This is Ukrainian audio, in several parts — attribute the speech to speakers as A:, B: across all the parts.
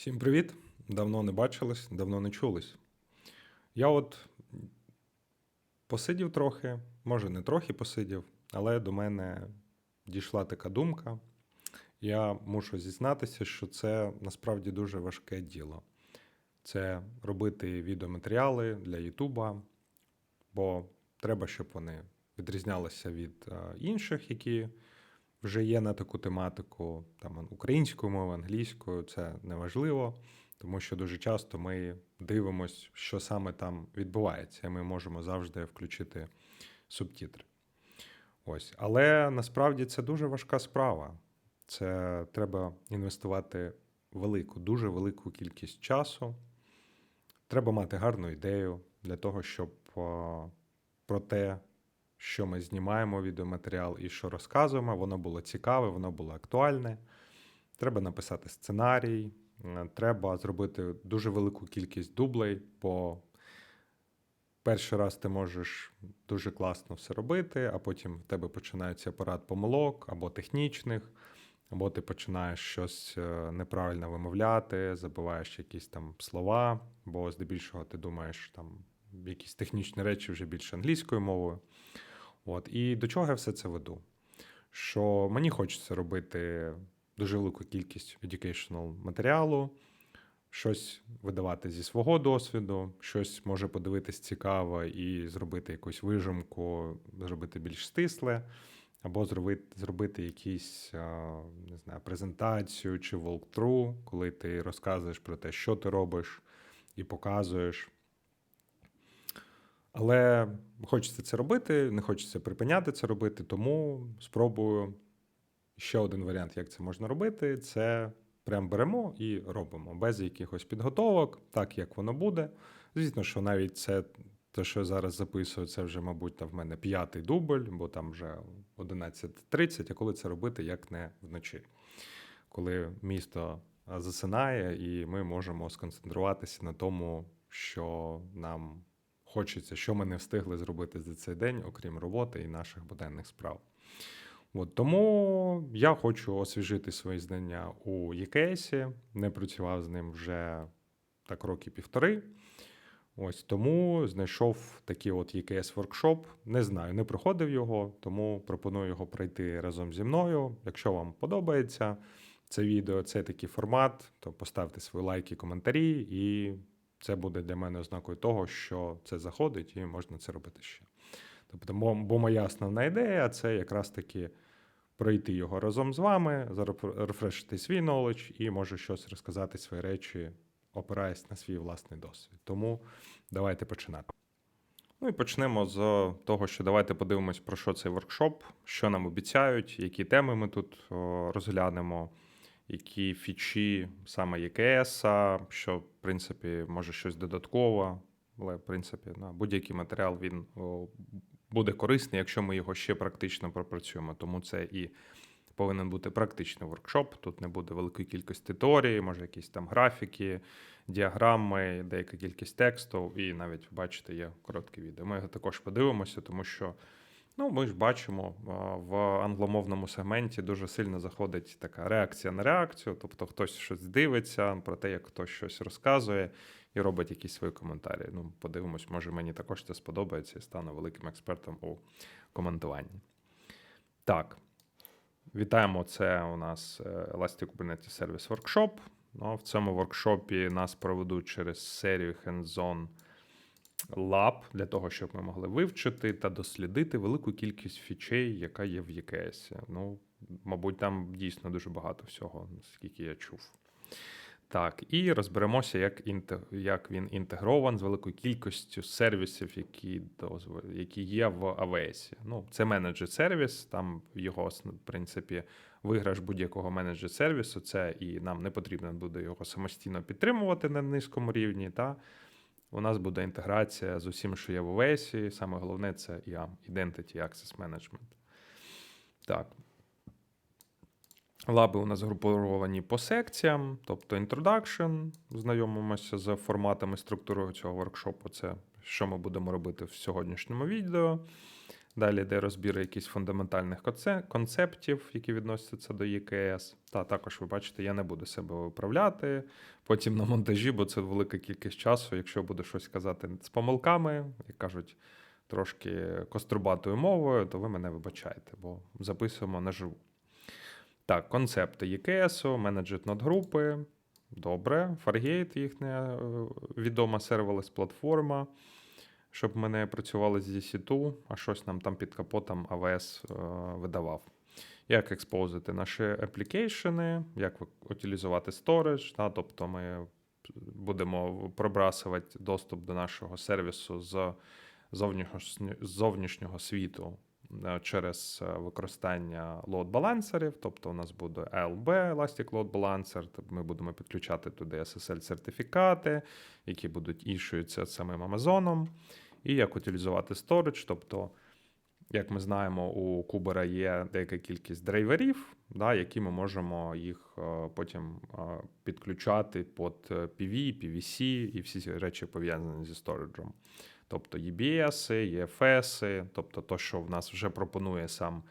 A: Всім привіт! Давно не бачились, давно не чулись. Я от посидів трохи, може не трохи посидів, але до мене дійшла така думка. Я мушу зізнатися, що це насправді дуже важке діло. Це робити відеоматеріали для Ютуба, бо треба, щоб вони відрізнялися від е, інших, які вже є на таку тематику, там українською мовою, англійською, це неважливо, тому що дуже часто ми дивимося, що саме там відбувається, і ми можемо завжди включити субтитри. Ось. Але насправді це дуже важка справа. Це треба інвестувати велику, дуже велику кількість часу. Треба мати гарну ідею для того, щоб про те, що ми знімаємо відеоматеріал і що розказуємо, воно було цікаве, воно було актуальне. Треба написати сценарій, е, треба зробити дуже велику кількість дублей, бо перший раз ти можеш дуже класно все робити, а потім в тебе починається апарат помилок або технічних, або ти починаєш щось е, неправильно вимовляти, забуваєш якісь там слова, бо здебільшого ти думаєш там якісь технічні речі вже більше англійською мовою. От. І до чого я все це веду? Що мені хочеться робити дуже велику кількість educational матеріалу, щось видавати зі свого досвіду, щось може подивитись цікаво і зробити якусь вижимку, зробити більш стисле, або зробити, зробити якісь не знаю, презентацію чи walkthrough, коли ти розказуєш про те, що ти робиш, і показуєш. Але хочеться це робити, не хочеться припиняти це робити, тому спробую ще один варіант, як це можна робити. Це прям беремо і робимо без якихось підготовок, так як воно буде. Звісно, що навіть це те, що я зараз записую, це вже, мабуть, там в мене п'ятий дубль, бо там вже 11.30, а коли це робити, як не вночі, коли місто засинає, і ми можемо сконцентруватися на тому, що нам хочеться, що ми не встигли зробити за цей день, окрім роботи і наших буденних справ. От, тому я хочу освіжити свої знання у EKS, не працював з ним вже так роки півтори. Ось тому знайшов такий от EKS воркшоп. Не знаю, не проходив його, тому пропоную його пройти разом зі мною. Якщо вам подобається це відео, це такий формат, то поставте свої лайки, коментарі, і це буде для мене ознакою того, що це заходить і можна це робити ще. Тобто, бо, моя основна ідея це якраз таки пройти його разом з вами, рефрешити свій knowledge і може щось розказати свої речі, опираясь на свій власний досвід. Тому давайте починати. Ну і почнемо з того, що давайте подивимось, про що цей воркшоп, що нам обіцяють, які теми ми тут розглянемо які фічі саме ЄКС, що, в принципі, може щось додаткове, але, в принципі, на будь-який матеріал він буде корисний, якщо ми його ще практично пропрацюємо. Тому це і повинен бути практичний воркшоп. Тут не буде великої кількості теорії, може якісь там графіки, діаграми, деяка кількість тексту, і навіть, бачите, є коротке відео. Ми його також подивимося, тому що. Ну, ми ж бачимо в англомовному сегменті дуже сильно заходить така реакція на реакцію, тобто хтось щось дивиться про те, як хтось щось розказує і робить якісь свої коментарі. Ну, подивимось, може мені також це сподобається і стану великим експертом у коментуванні. Так, вітаємо. Це у нас е, Elastic Kubernetes Service Workshop. Ну, В цьому воркшопі нас проведуть через серію hands-on лаб для того, щоб ми могли вивчити та дослідити велику кількість фічей, яка є в EKS. Ну, мабуть, там дійсно дуже багато всього, наскільки я чув. Так, і розберемося, як як він інтегрован з великою кількістю сервісів, які які є в AWS. Ну, Це менеджер сервіс, там його, в принципі, виграш будь-якого менеджер сервісу. Це і нам не потрібно буде його самостійно підтримувати на низькому рівні. Та у нас буде інтеграція з усім, що є в Овесі. Саме головне це IAM, Identity Access Management. Так. Лаби у нас груповані по секціям, тобто introduction, знайомимося з форматами структурою цього воркшопу. Це що ми будемо робити в сьогоднішньому відео. Далі йде розбір якихось фундаментальних концептів, які відносяться до ЄКС. Та також ви бачите, я не буду себе виправляти потім на монтажі, бо це велика кількість часу. Якщо буду щось казати з помилками, як кажуть, трошки кострубатою мовою, то ви мене вибачаєте, бо записуємо наживу. Так, концепти ЄКСу, менеджер надгрупи. Добре. Fargate, їхня е, відома сервелес платформа, щоб ми не працювали з EC2, а щось нам там під капотом AWS е, видавав. Як експозити наші аплікейшени, як утилізувати storage, да, тобто ми будемо пробрасувати доступ до нашого сервісу з зовнішнього, світу через е, використання лоад-балансерів. Тобто у нас буде ALB, Elastic Load Balancer, ми будемо підключати туди SSL-сертифікати, які будуть ішуються самим Амазоном. І як утилізувати storage, тобто, як ми знаємо, у Кубера є деяка кількість драйверів, да, які ми можемо їх е, потім е, підключати під е, PV, PVC і всі речі пов'язані зі сториджем. Тобто EBS, EFS, тобто то, що в нас вже пропонує сам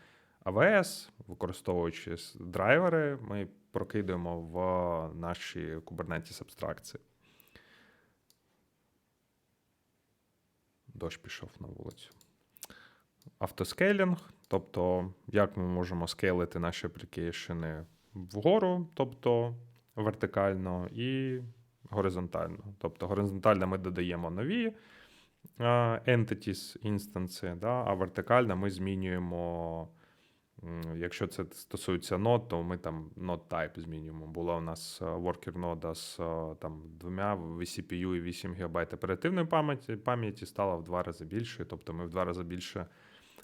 A: AWS, використовуючи драйвери, ми прокидуємо в наші Kubernetes абстракції. Дощ пішов на вулицю. Автоскейлінг, тобто як ми можемо скейлити наші аплікейшени вгору, тобто вертикально, і горизонтально. Тобто горизонтально ми додаємо нові entities, інстанси, да, а вертикально ми змінюємо. Якщо це стосується нод, то ми там node type змінюємо. Була у нас е, worker нода з е, там двома vCPU і 8 ГБ оперативної пам'яті, пам'яті стала в два рази більше, тобто ми в два рази більше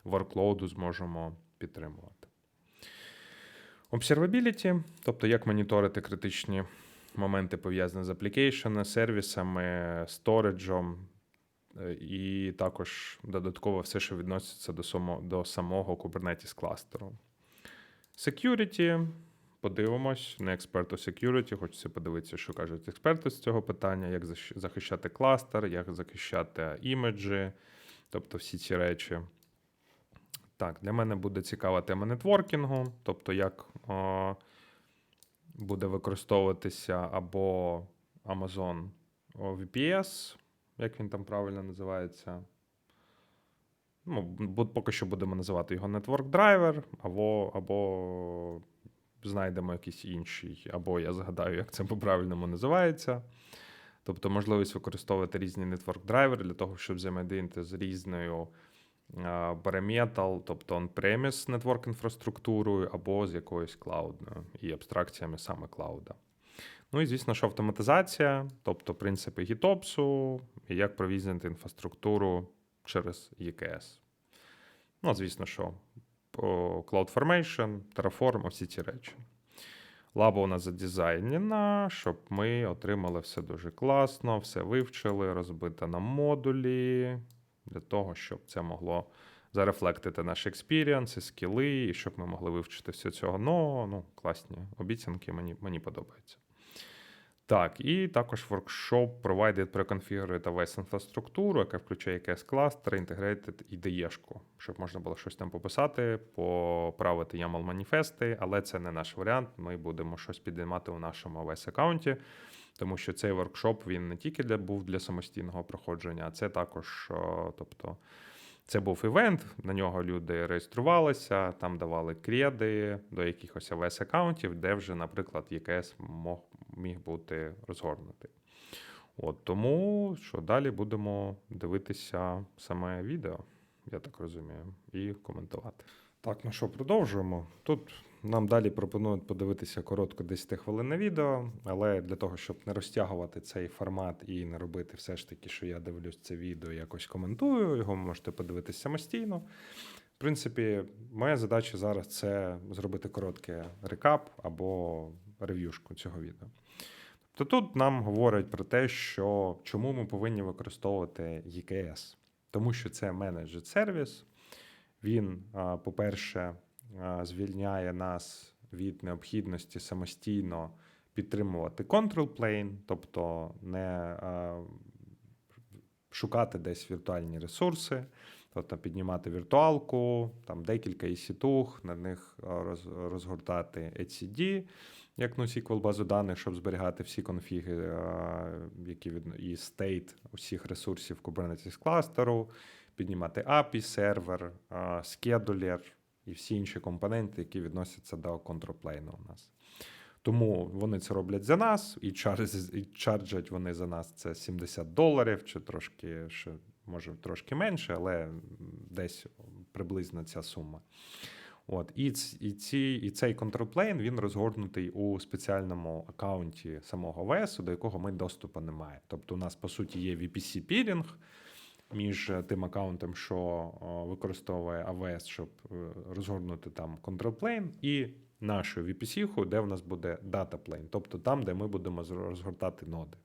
A: workload зможемо підтримувати. Observability, тобто як моніторити критичні моменти пов'язані з аплікейшенами, сервісами, сториджем, і також додатково все, що відноситься до, само, до самого Kubernetes кластеру. Security. Подивимось, не експерт у security, хочеться подивитися, що кажуть експерти з цього питання, як захищати кластер, як захищати імеджі, тобто всі ці речі. Так, для мене буде цікава тема нетворкінгу, тобто як о, буде використовуватися або Amazon VPS, як він там правильно називається. Ну, бу- поки що будемо називати його Network Driver, або, або знайдемо якийсь інший, або я згадаю, як це по-правильному називається. Тобто можливість використовувати різні network драйвери для того, щоб взаємодіяти з різною bare тобто on-premise network інфраструктурою, або з якоюсь клаудною і абстракціями саме клауда. Ну і звісно, що автоматизація, тобто принципи GitOps, і як провізінити інфраструктуру через EKS. Ну, звісно, що CloudFormation, Terraform, всі ці речі. Лаба у нас задизайнена, щоб ми отримали все дуже класно, все вивчили, розбито на модулі, для того, щоб це могло зарефлектити наш експіріанс і скіли, і щоб ми могли вивчити все цього. Ну, ну класні обіцянки, мені, мені подобаються. Так, і також воркшоп провайдить проконфігурити весь інфраструктуру, яка включає якийсь кластер, інтегрейтед і ДЕшку, щоб можна було щось там пописати, поправити YAML маніфести, але це не наш варіант. Ми будемо щось підіймати у нашому AWS аккаунті, тому що цей воркшоп він не тільки для був для самостійного проходження, а це також, тобто. Це був івент, на нього люди реєструвалися, там давали креди до якихось AWS аккаунтів, де вже, наприклад, ЄКС мог, міг бути розгорнутий. От тому, що далі будемо дивитися саме відео, я так розумію, і коментувати. Так, ну що, продовжуємо. Тут нам далі пропонують подивитися коротко 10 хвилинне відео, але для того, щоб не розтягувати цей формат і не робити все ж таки, що я дивлюсь це відео, якось коментую, його можете подивитися самостійно. В принципі, моя задача зараз це зробити короткий рекап або рев'юшку цього відео. То тут нам говорять про те, що чому ми повинні використовувати EKS. Тому що це менеджер сервіс. Він, по-перше, звільняє нас від необхідності самостійно підтримувати control plane, тобто не шукати десь віртуальні ресурси, тобто піднімати віртуалку, там декілька EC2, на них роз, розгортати etcd, як NoSQL базу даних, щоб зберігати всі конфіги, які від і state усіх ресурсів Kubernetes кластеру, піднімати API, сервер, а, scheduler і всі інші компоненти, які відносяться до контрплейну у нас. Тому вони це роблять за нас, і чарджать вони за нас це 70 доларів, чи трошки ще, може трошки менше, але десь приблизно ця сума. От, і, і, ці, і цей контрплейн він розгорнутий у спеціальному аккаунті самого ВС, до якого ми доступу не маємо. Тобто, у нас по суті є VPC пірінг між е, тим аккаунтом, що використовує AWS, щоб е, розгорнути там контрплейн, і нашою VPC, де в нас буде датаплейн, тобто там, де ми будемо розгортати ноди.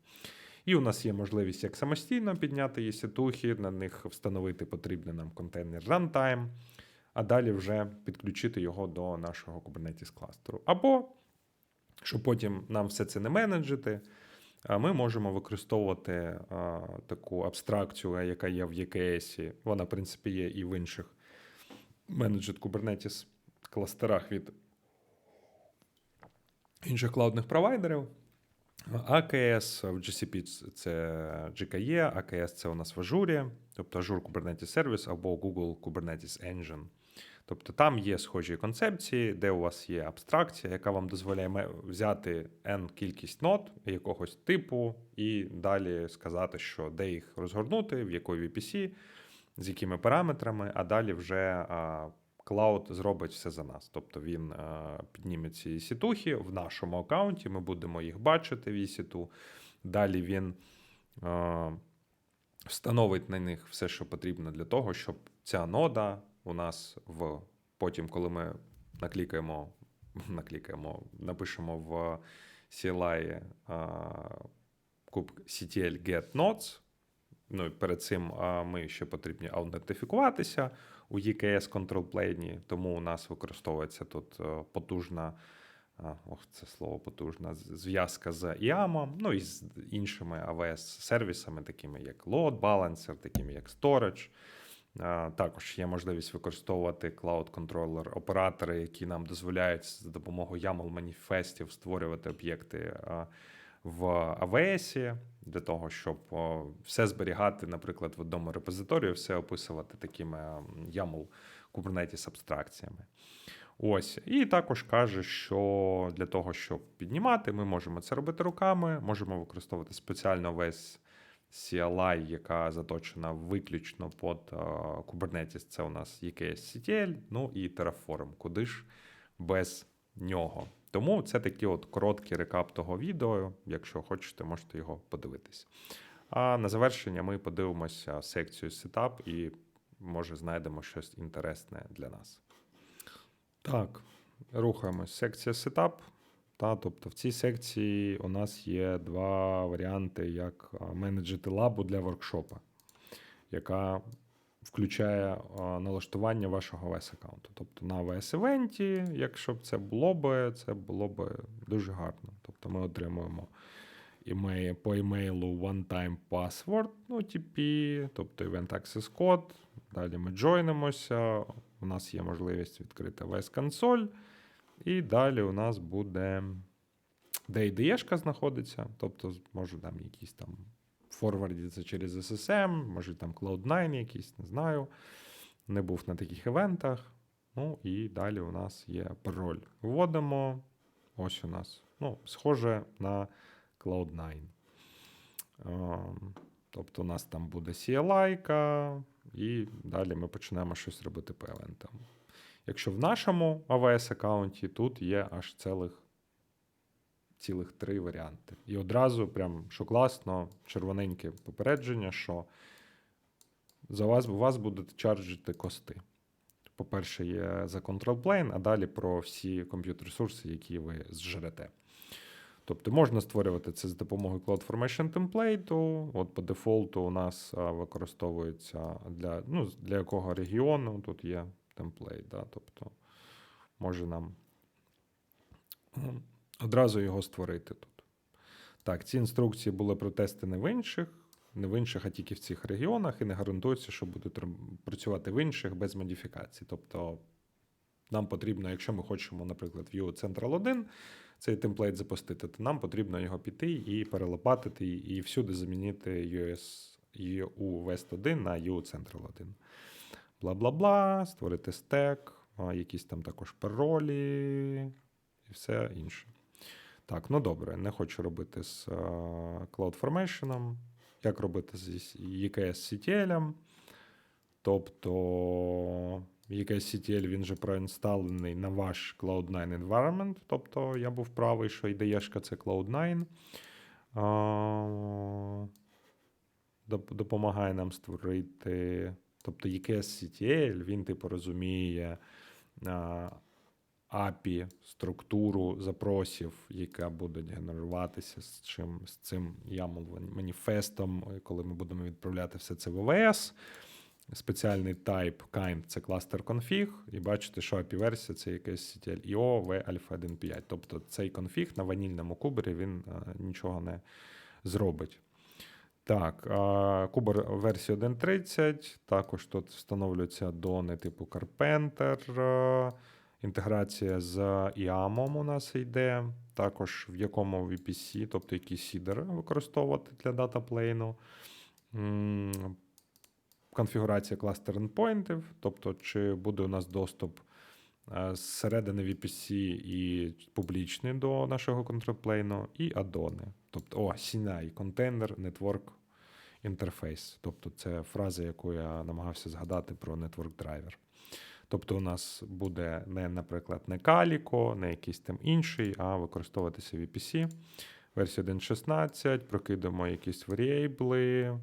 A: І у нас є можливість як самостійно підняти EC2, на них встановити потрібний нам контейнер runtime, а далі вже підключити його до нашого Kubernetes кластеру. Або, щоб потім нам все це не менеджити, ми можемо використовувати а, таку абстракцію, яка є в EKS. Вона, в принципі, є і в інших менеджет Kubernetes кластерах від інших клаудних провайдерів. AKS в GCP це GKE, AKS це у нас в Ажурі, тобто Azure Kubernetes Service або Google Kubernetes Engine. Тобто там є схожі концепції, де у вас є абстракція, яка вам дозволяє взяти n кількість нод якогось типу, і далі сказати, що де їх розгорнути, в якої VPC, з якими параметрами, а далі вже а, клауд зробить все за нас. Тобто він а, підніме ці сітухи в нашому аккаунті, ми будемо їх бачити в EC2. Далі він а, встановить на них все, що потрібно для того, щоб ця нода у нас в потім, коли ми наклікаємо, наклікаємо, напишемо в CLI а, куб CTL get nodes. Ну і перед цим ми ще потрібні аутентифікуватися у EKS control plane, тому у нас використовується тут е, потужна. Ох, це слово потужна зв'язка з IAM, ну і з іншими AWS-сервісами, такими як Load Balancer, такими як Storage. Також є можливість використовувати Cloud Controller оператори, які нам дозволяють за допомогою YAML маніфестів створювати об'єкти в AWS для того, щоб все зберігати, наприклад, в одному репозиторії, все описувати такими YAML Kubernetes абстракціями. Ось, і також каже, що для того, щоб піднімати, ми можемо це робити руками, можемо використовувати спеціально весь CLI, яка заточена виключно під Kubernetes. Це у нас EKS CTL, ну і Terraform, куди ж без нього. Тому це такий от короткий рекап того відео. Якщо хочете, можете його подивитись. А на завершення ми подивимося секцію сетап і, може, знайдемо щось інтересне для нас. Так, рухаємось. Секція сетап. Та, тобто в цій секції у нас є два варіанти, як менеджити лабу для воркшопа, яка включає налаштування вашого VS аккаунту. Тобто на VS івенті, якщо б це було б, це було б дуже гарно. Тобто ми отримуємо імейл, по імейлу one-time password, ну, TP, тобто Event Access Code. Далі ми джойнимося. У нас є можливість відкрити VS консоль. І далі у нас буде де IDE-шка знаходиться, тобто може там якісь там форвардиться через SSM, може там Cloud9 якийсь, не знаю. Не був на таких івентах. Ну і далі у нас є пароль. Вводимо. Ось у нас. Ну, схоже на Cloud9. Ем, Тобто у нас там буде CLI, і далі ми почнемо щось робити по івентам. Якщо в нашому AWS аккаунті тут є аж цілих, цілих три варіанти. І одразу, прям, що класно, червоненьке попередження, що за вас, у вас будуть чарджити кости. По-перше, є за control plane, а далі про всі комп'ютер-ресурси, які ви зжерете. Тобто можна створювати це з допомогою CloudFormation темплейту. От по дефолту у нас використовується для, ну, для якого регіону тут є темплейт. Да? Тобто може нам м, одразу його створити тут. Так, ці інструкції були протестені в інших не в інших, а тільки в цих регіонах, і не гарантується, що будуть працювати в інших без модифікацій. Тобто нам потрібно, якщо ми хочемо, наприклад, Vue Central 1 цей темплейт запустити, то нам потрібно його піти і перелопатити, і всюди замінити US, EU West 1 на EU Central 1. Бла-бла-бла, створити стек, якісь там також паролі і все інше. Так, ну добре, не хочу робити з е, CloudFormation. Як робити з EKS CTL. Тобто EKS CTL він же проінсталений на ваш Cloud9 environment. Тобто я був правий, що ідеєшка це Cloud9. Допомагає нам створити. Тобто EKS CTL, він типу розуміє API, структуру запросів, яка буде генеруватися з чим з цим YAML маніфестом, коли ми будемо відправляти все це в ОВС. Спеціальний type kind це cluster config, і бачите, що API-версія це якась CTL IO v alpha 1.5. Тобто цей конфіг на ванільному кубері він а, нічого не зробить. Так, кубер версії 1.30. Також тут встановлюються дони типу Carpenter. Інтеграція з IAM у нас йде. Також в якому VPC, тобто який сідер використовувати для датаплейну. Конфігурація кластер endpointів, тобто, чи буде у нас доступ е, зсередини VPC і публічний до нашого контрплейну, і адони. Тобто, о, CNI, Container Network Interface. Тобто, це фраза, яку я намагався згадати про Network Driver. Тобто, у нас буде не, наприклад, не Calico, не якийсь там інший, а використовуватися VPC. Версія 1.16, прокидаємо якісь варіабли,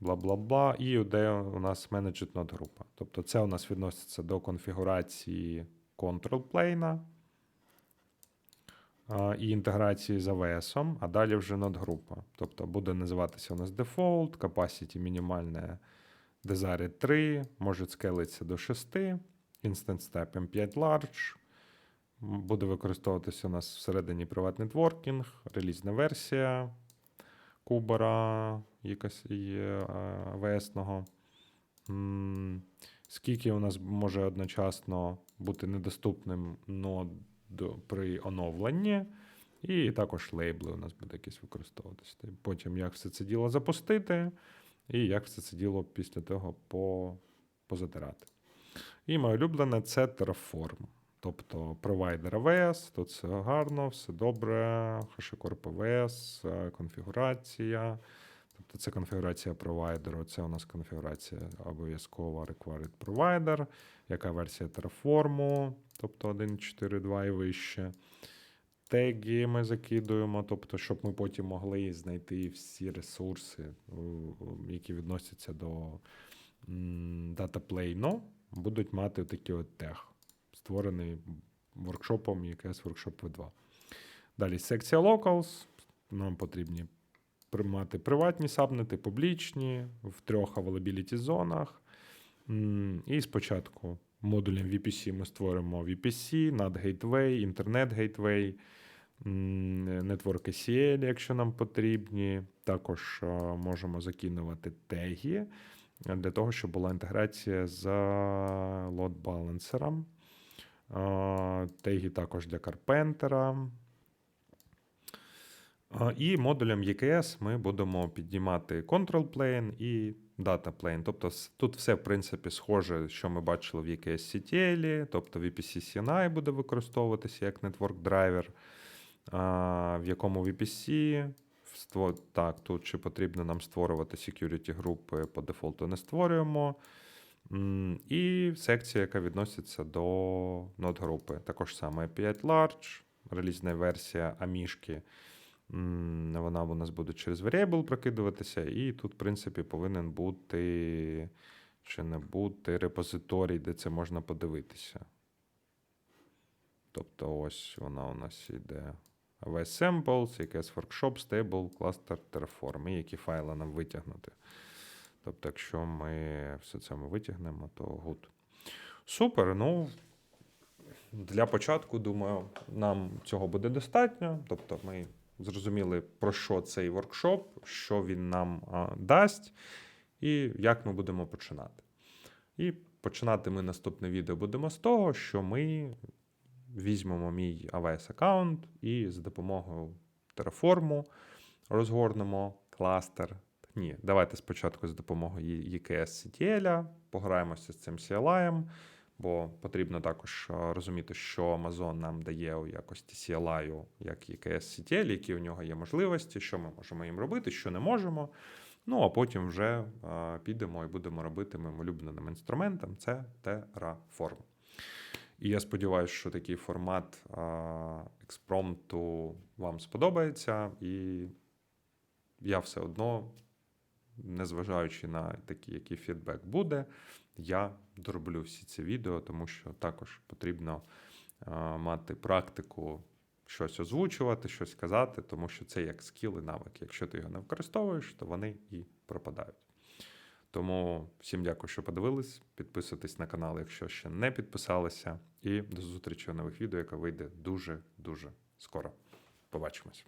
A: бла-бла-бла, і де у нас менеджет нод група. Тобто це у нас відноситься до конфігурації control plane і інтеграції з AWS, а далі вже нод група. Тобто буде називатися у нас default, capacity мінімальне Desired 3, може скелитися до 6, Instant Step M5 Large. Буде використовуватися у нас всередині Private Networking, релізна версія Кубера, якась є АВСного. Скільки у нас може одночасно бути недоступним нод при оновленні, і також лейбли у нас буде якісь використовуватися. Потім як все це діло запустити, і як все це діло після того по, позатирати. І моє улюблене це Terraform. Тобто провайдер AWS, тут все гарно, все добре, HashiCorp AWS, е, конфігурація. Тобто це конфігурація провайдеру, це у нас конфігурація обов'язкова Required Provider, яка версія Terraform, тобто 1.4.2 і вище. Теги ми закидуємо, тобто, щоб ми потім могли знайти всі ресурси, які відносяться до датаплейну, будуть мати такий от тег, створений воркшопом якась Workshop V2. Далі секція Locals. Нам потрібні приймати приватні сабнети, публічні в трьох availability зонах. І спочатку модулем VPC ми створимо VPC, NAT Gateway, Internet Gateway, Network ACL, якщо нам потрібні. Також е, можемо закинувати теги для того, щоб була інтеграція з load балансером. Теги також для Carpenter. А, І модулем EKS ми будемо піднімати control plane і data plane. Тобто тут все, в принципі, схоже, що ми бачили в EKS CTL, тобто VPC CNI буде використовуватися як network driver, в якому VPC. Так, тут чи потрібно нам створювати security групи по дефолту не створюємо. І секція, яка відноситься до нод групи. Також саме 5 Large, релізна версія Амішки. Вона у нас буде через variable прокидуватися, і тут, в принципі, повинен бути чи не бути репозиторій, де це можна подивитися. Тобто, ось вона у нас йде. AWS Samples, якась Workshop, Stable, Cluster, Terraform, і які файли нам витягнути. Тобто, якщо ми все це ми витягнемо, то good. Супер. Ну, для початку, думаю, нам цього буде достатньо. Тобто, ми зрозуміли, про що цей воркшоп, що він нам а, дасть, і як ми будемо починати. І починати ми наступне відео будемо з того, що ми візьмемо мій AWS аккаунт і з допомогою Terraform розгорнемо кластер. Ні, давайте спочатку з допомогою EKS CTL, пограємося з цим CLI, бо потрібно також е, розуміти, що Amazon нам дає у якості CLI, як EKS CTL, які у нього є можливості, що ми можемо їм робити, що не можемо. Ну, а потім вже е, підемо і будемо робити моїм улюбленим інструментом це Terraform. І я сподіваюся, що такий формат експромту вам сподобається, і я все одно, незважаючи на такий, який фідбек буде, я дороблю всі ці відео, тому що також потрібно мати практику щось озвучувати, щось казати, тому що це як скіл і навик. Якщо ти його не використовуєш, то вони і пропадають. Тому всім дякую, що подивились. Підписуйтесь на канал, якщо ще не підписалися. І до зустрічі у нових відео, яке вийде дуже-дуже скоро. Побачимось.